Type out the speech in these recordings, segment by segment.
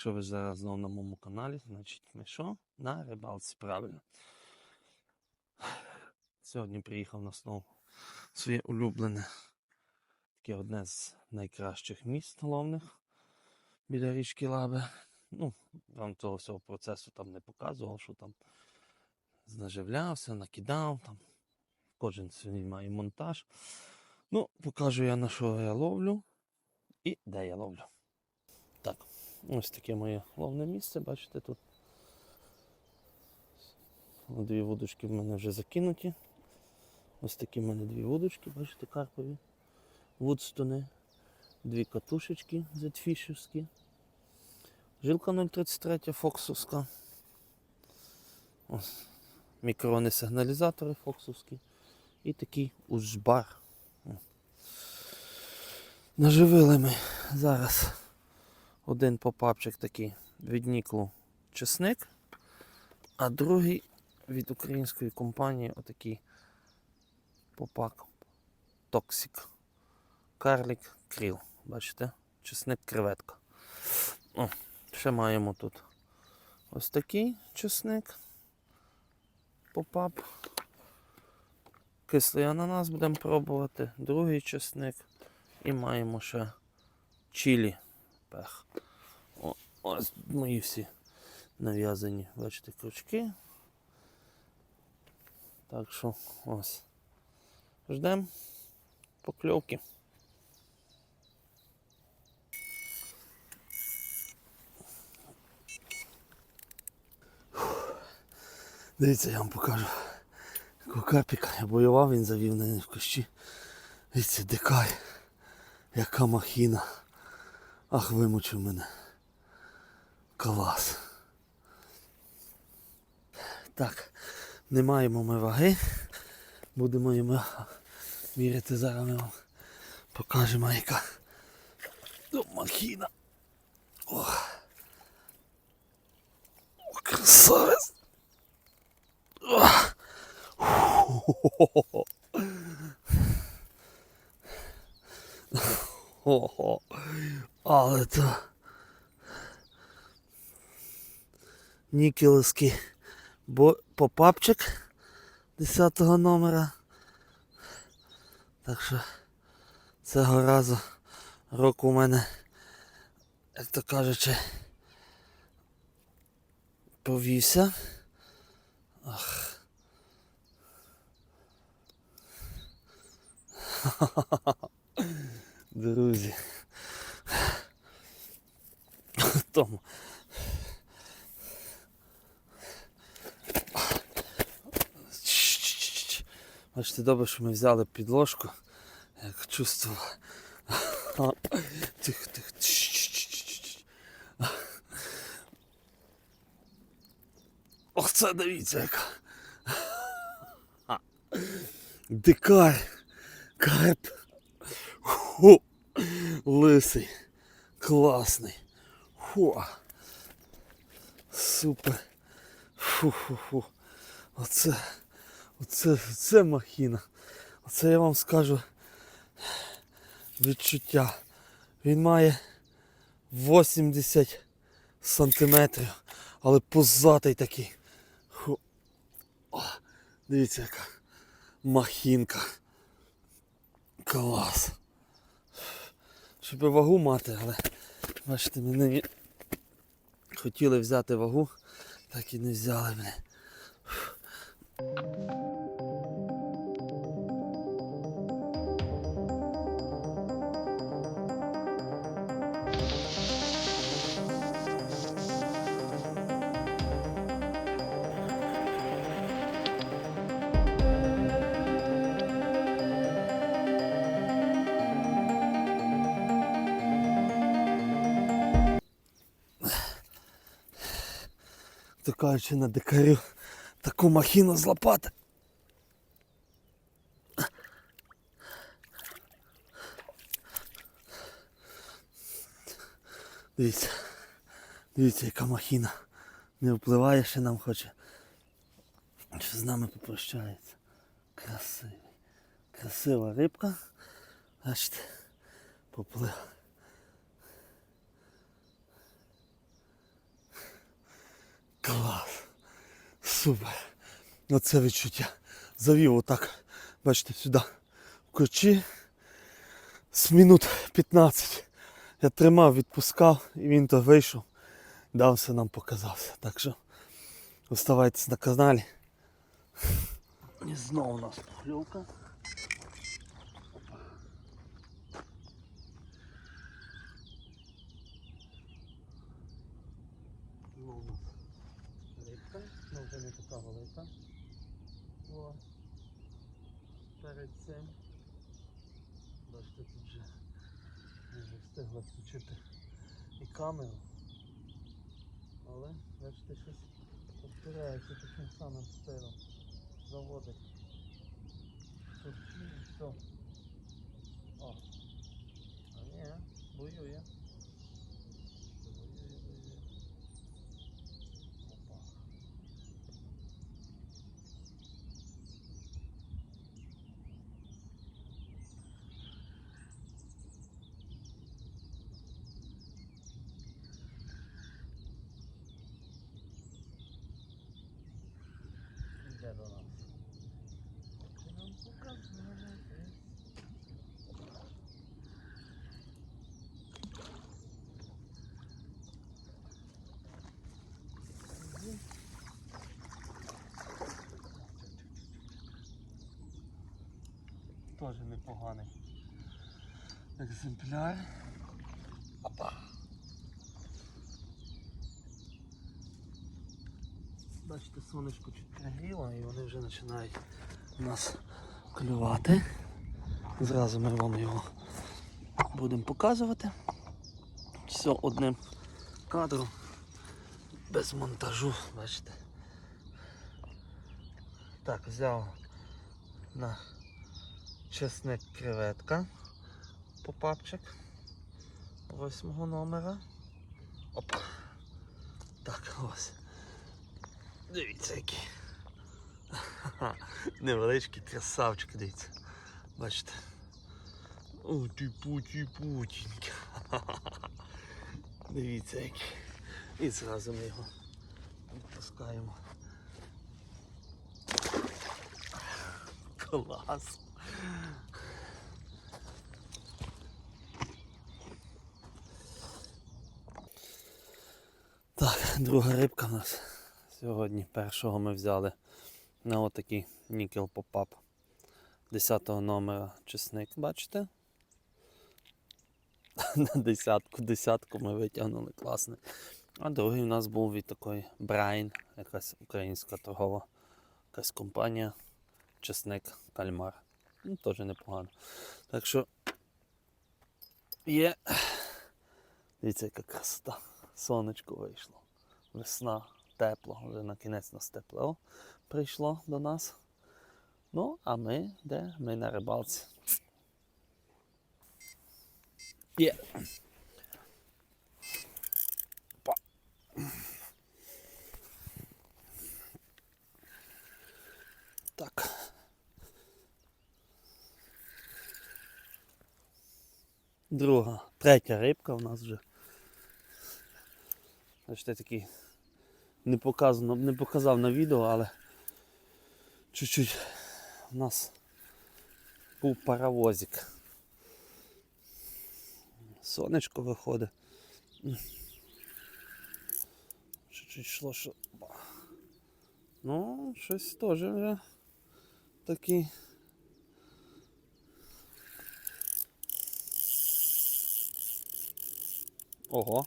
Якщо ви зараз знову на моєму каналі, значить ми що? На рибалці, правильно. Сьогодні приїхав на знову своє улюблене, таке одне з найкращих міст головних біля річки Лаби. Ну, вам того всього процесу там не показував, що там знаживлявся, накидав там. Кожен свій має монтаж. Ну, покажу я на що я ловлю і де я ловлю. Ось таке моє ловне місце, бачите тут. Дві вудочки в мене вже закинуті. Ось такі в мене дві вудочки, бачите, карпові. Вудстони. Дві катушечки зетфішівські. Жилка 033 фоксовська. Ось. Мікрони сигналізатори фоксовські. І такий ужбар. О. Наживили ми зараз один попапчик такий від Ніклу чесник, а другий від української компанії отакий попак Токсик. Карлік кріл. Бачите? Чесник креветка. О, ще маємо тут ось такий чесник. Попап. Кислий ананас будемо пробувати, другий чесник. І маємо ще чилі пех. О, ось мої всі нав'язані, бачите, крючки. Так що ось. Ждемо покльовки. Дивіться, я вам покажу. Карпіка я боював, він завів на в кущі. Дивіться, дикай. Яка махіна. Ах, вимучив мене. Клас. Так, не маємо ми ваги. Будемо їм міряти зараз ми вам покажемо яка махіна. Ох. О, красавець. Ох. Хо-хо-хо. Але то нікелевський попапчик 10 номера. Так що цього разу рок у мене, як то кажучи, повівся. Ах. Друзі. Тому. Бачите, добре, що ми взяли підложку. Як чувствував. Тихо, тихо. Ох, це дивіться яка. Дикар. Карп. Ху. Лисий. Класний. Фу. Супер. Фу-фу-фу. Оце. Оце, це махіна. Оце я вам скажу відчуття. Він має 80 сантиметрів, але позатий такий. Фу. О, дивіться яка махінка. Клас. Щоб вагу мати, але бачите, ми нині хотіли взяти вагу, так і не взяли мене. Кажучи на дикарю таку махіну злопати. Дивіться, дивіться, яка махіна. Не впливає, ще нам хоче. Що з нами попрощається. Красивий. Красива рибка. Бачите, поплив. Супер. Оце відчуття. Завів отак, бачите, сюди в корчі. З минут 15 я тримав, відпускав і він то вийшов, дався нам показався. Так що оставайтесь на каналі. І знову у нас покльовка. Знову у нас рибка, ну вже не така велика. О, перед цим. Бачите, тут вже вже встигли включити і камеру. Але бачите, щось повторяється таким самим стилем. Заводить. Торчі і все. О. А ні. Воює, воює. Опа. Іде до нас. Чи нам показує? Теж непоганий екземпляр. Опа. Бачите, сонечко чуть пригріло і вони вже починають нас клювати. Зразу ми вам його будемо показувати. Все одним кадром, без монтажу, бачите. Так, взяв на чесник креветка попапчик восьмого номера. Опа. Так, ось. Дивіться який. Невеличкий красавчик, дивіться. Бачите. О, ти путі путінька. Дивіться який. І зразу ми його відпускаємо. Клас. Так, друга рибка у нас. Сьогодні першого ми взяли на отакий нікел попап 10 номера чесник, бачите? На десятку, десятку ми витягнули класний. А другий у нас був від такої Брайн, якась українська торгова якась компанія. Чесник кальмар. Ну, теж непогано. Так що є. Дивіться, яка красота. Сонечко вийшло. Весна, тепло, вже на кінець нас тепло прийшло до нас. Ну, а ми де? Ми на рибалці. Є. Па. Так. Друга, третя рибка у нас вже. Бачите, такий не показано, не показав на відео, але чуть-чуть у нас був паровозик. Сонечко виходить. Чуть-чуть йшло, що. Ну, щось теж вже такий. Ого.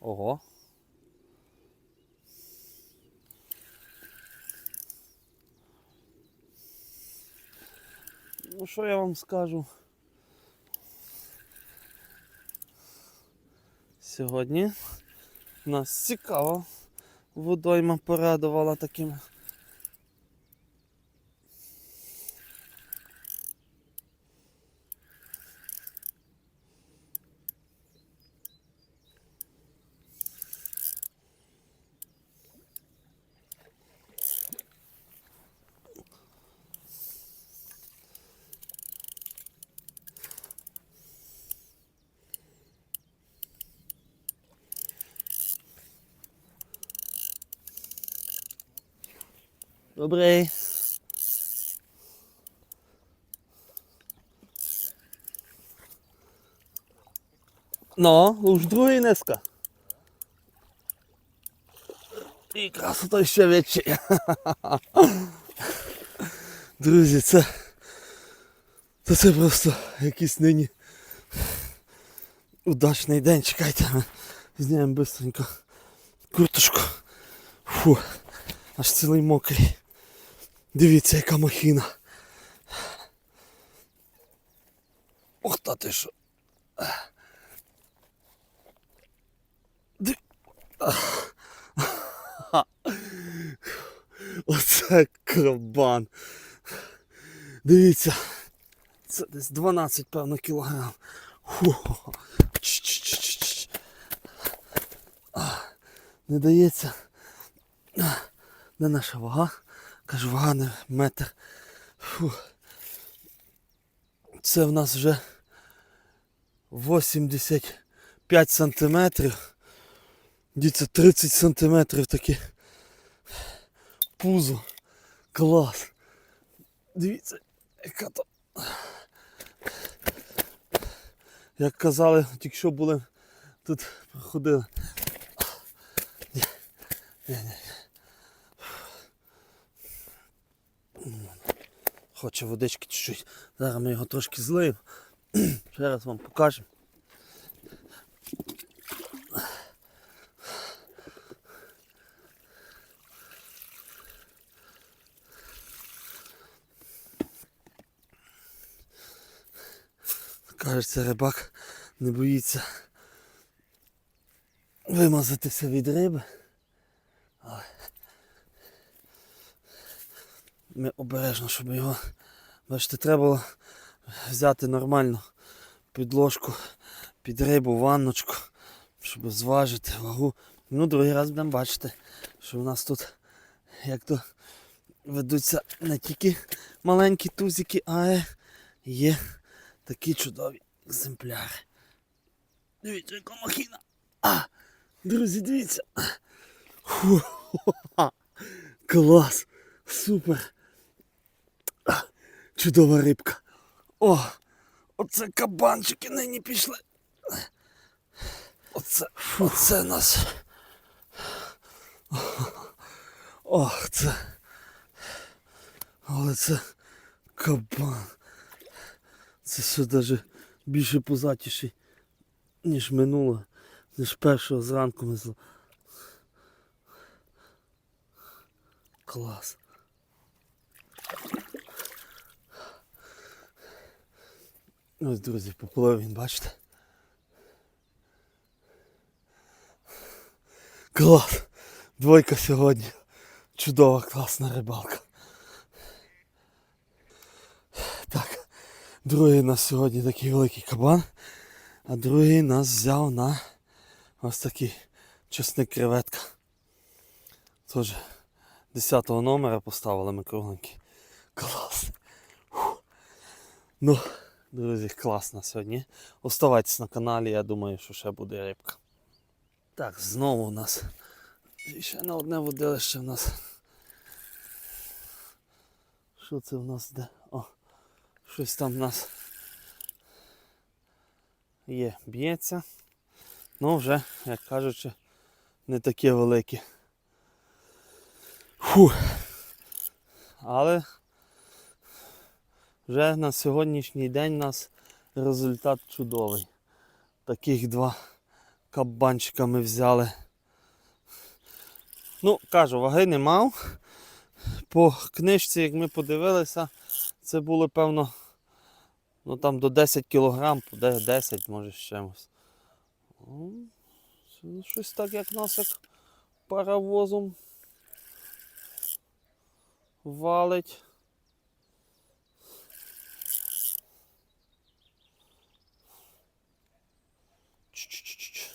Ого. Ну, що я вам скажу? Сьогодні нас цікаво водойма порадувала таким. Добрий. Ну, уж другий низка. І красота ще вече. Друзі, це, це, це просто якийсь нині удачний день. Чекайте, ми зняємо бистренько курточку. Фу, аж цілий мокрий. Дивіться, яка махіна. Ох та ти що. Ди- Оце кабан. Дивіться. Це десь 12, певно, кілограм. Фу. Ч-ч-ч-ч-ч. А, Не дається. Де наша вага? Кажу, вага метр. Фу. Це в нас вже 85 сантиметрів. Дивіться, 30 сантиметрів таке пузо. Клас. Дивіться, яка то. Як казали, тільки що були тут ходили. Ні, ні, ні. Хоче водички чуть-чуть. Зараз ми його трошки злиємо. Ще раз вам покажемо. Кажеться, рибак не боїться вимазатися від риби. Але ми обережно, щоб його. Бачите, треба було взяти нормально підложку під рибу, ванночку, щоб зважити вагу. Ну, другий раз будемо бачити, що у нас тут як то ведуться не тільки маленькі тузики, а є такі чудові екземпляри. Дивіться, яка махіна. А, друзі, дивіться. Фу, клас. Супер. Чудова рибка. О, оце кабанчики нині пішли. Оце, оце нас. Ох, це. Але це кабан. Це все навіть більше позатіший, ніж минуло, ніж першого зранку ми зла. Клас. Ось, друзі, поплив він, бачите? Клас! Двойка сьогодні. Чудова, класна рибалка. Так, другий у нас сьогодні такий великий кабан, а другий нас взяв на ось такий чесник креветка. Теж 10 номера поставили ми кругленький. Клас. Фух. Ну, друзі, класно сьогодні. Оставайтесь на каналі, я думаю, що ще буде рибка. Так, знову у нас ще на одне водилище в нас. Що це в нас де? О, щось там в нас є, б'ється. Ну вже, як кажучи, не таке велике. Фу. Але вже на сьогоднішній день у нас результат чудовий. Таких два кабанчика ми взяли. Ну, кажу, ваги не мав. По книжці, як ми подивилися, це було певно ну там до 10 кг, 10, може з чимось. Ну, Щось так, як нас як паровозом валить. Ч-ч-ч-ч.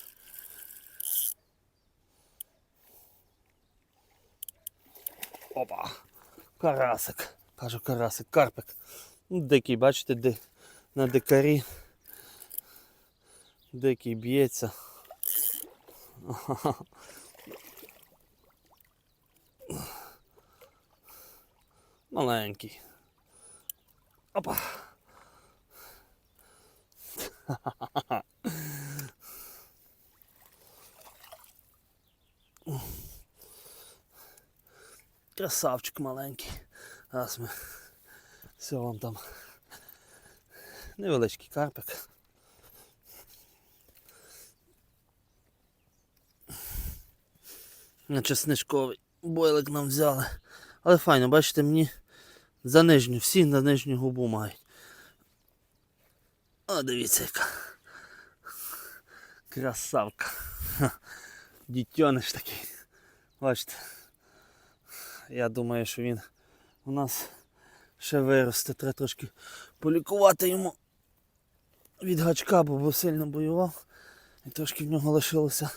Опа! Карасик. Кажу карасик, карпик. Ну, Дикий, бачите, де на дикарі. Дикий б'ється. Маленький. Опа. Красавчик маленький. Раз ми. Все вам там. Невеличкий карпик. Чесничковий бойлик нам взяли. Але файно, бачите, мені за нижню, всі на нижню губу мають. О, дивіться яка. Красавка. Дітьониш такий. Бачите. Я думаю, що він у нас ще виросте. Треба трошки полікувати йому від гачка, бо сильно бойував. І трошки в нього лишилося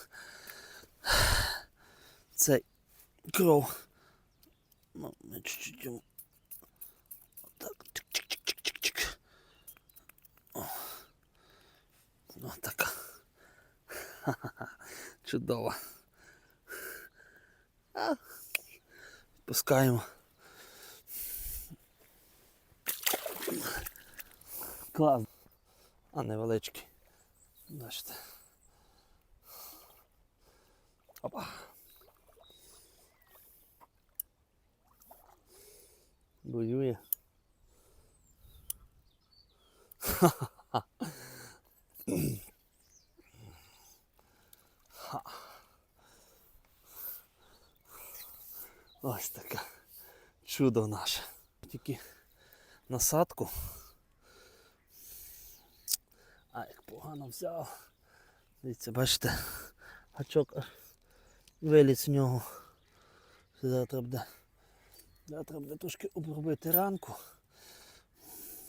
цей кров. Ну, ми чуть-чуть йому. Так, чик-чик-чик-чик-чик. Ну, така. Ха-ха-ха. Чудово. А. Пускаємо. Клас. А невеличкий. Бачите. Опа. Воює. Ха-ха-ха. Ось таке чудо наше. Тільки насадку. А як погано взяв. Дивіться, бачите, гачок виліз в нього. Завтра буде. Завтра буде трошки обробити ранку.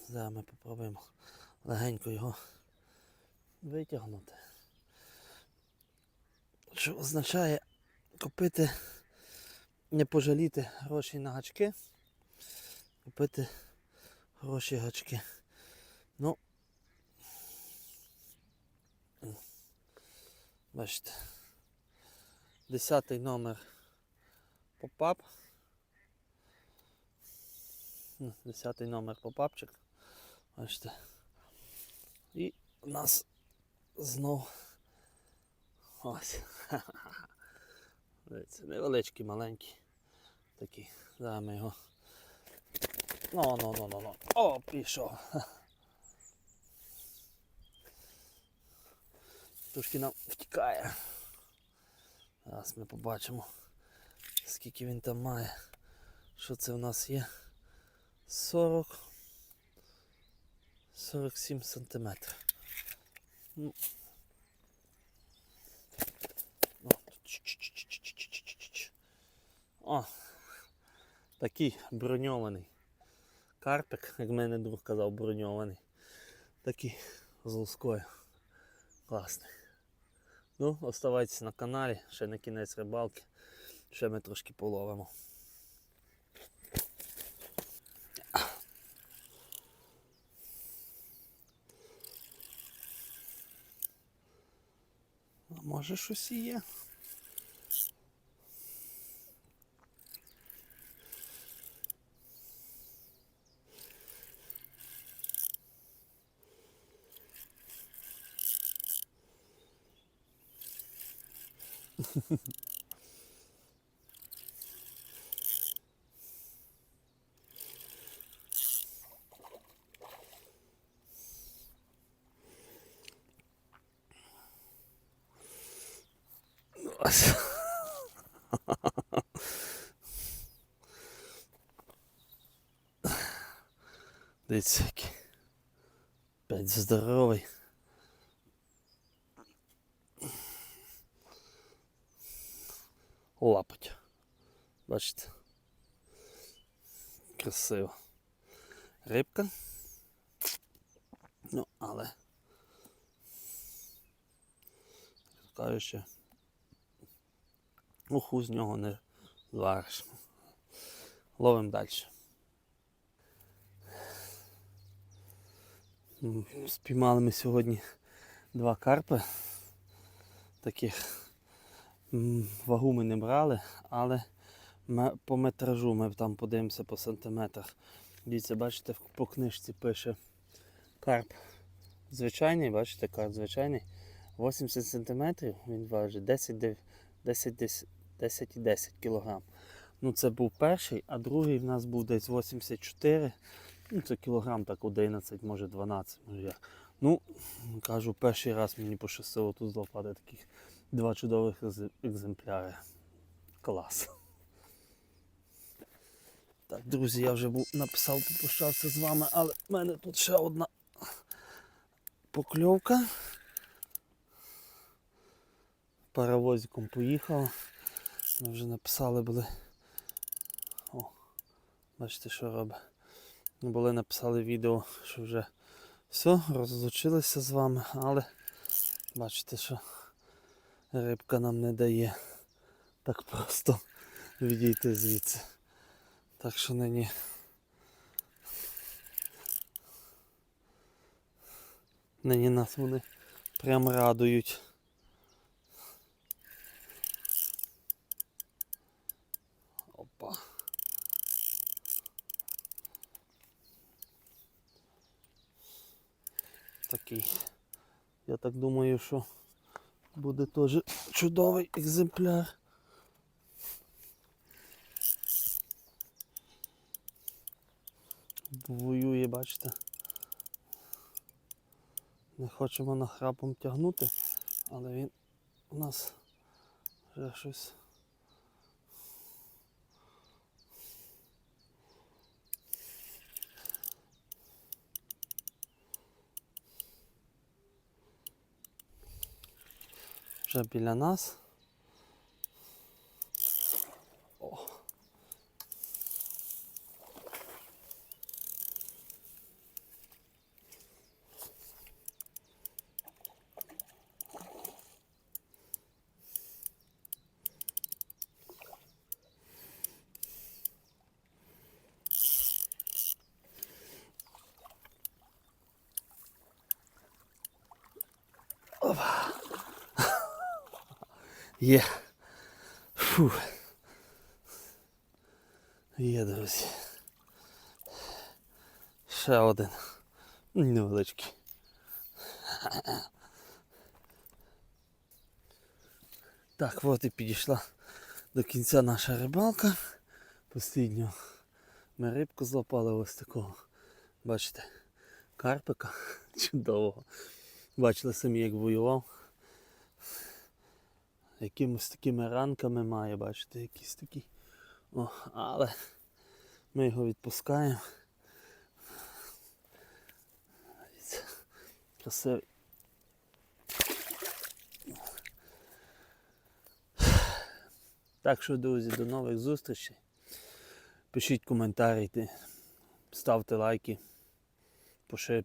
Зараз ми попробуємо легенько його витягнути. Що означає купити, не пожаліти гроші на гачки, купити гроші гачки. Ну, бачите, десятий номер попап. Десятий номер попапчик. Бачите. І у нас знов ось. Дивіться, невеличкий, маленький. Такий. Зараз ми його. Ну, ну, ну, ну, ну. О, пішов. Трошки нам втікає. Зараз ми побачимо, скільки він там має. Що це в нас є? 40 47 сантиметрів. Ну. О, такий броньований карпик, як мене друг казав, броньований. Такий з лускою. Класний. Ну, оставайтесь на каналі, ще на кінець рибалки. Ще ми трошки половимо. А може щось і є. Ось. Дивіться, який. П'ять здоровий. Лапать. Бачите? Красиво. Рибка. Ну, але. Кажу, що уху з нього не звариш. Ловимо далі. Спіймали ми сьогодні два карпи. Таких вагу ми не брали, але по метражу ми там подивимося по сантиметрах. Дивіться, бачите, по книжці пише карп звичайний, бачите, карп звичайний. 80 см він важить 10, 10, 10, 10 і 10 кг. Ну це був перший, а другий в нас був десь 84. Ну це кілограм так 11, може 12, може як. Ну, кажу, перший раз мені пощастило тут злопати таких два чудових екземпляри. Клас. Так, друзі, я вже був написав, попрощався з вами, але в мене тут ще одна покльовка. Паровозиком поїхала. Ми вже написали були. О, бачите, що робить. Були написали відео, що вже все, розлучилися з вами, але бачите, що рибка нам не дає так просто відійти звідси. Так що нині. Нині нас вони прям радують. Опа. Такий. Я так думаю, що буде теж чудовий екземпляр. Воює, бачите. Не хочемо нахрапом тягнути, але він у нас вже щось. Вже біля нас. Є. Фу. Є, друзі. Ще один. Невеличкий. Так, от і підійшла до кінця наша рибалка. Послідню ми рибку злопали ось такого. Бачите, карпика чудового. Бачили самі, як воював якимось такими ранками має, бачите, якісь такі. О, але ми його відпускаємо. Красивий. Так що, друзі, до нових зустрічей. Пишіть коментарі, ставте лайки.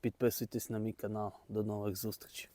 Підписуйтесь на мій канал. До нових зустрічей.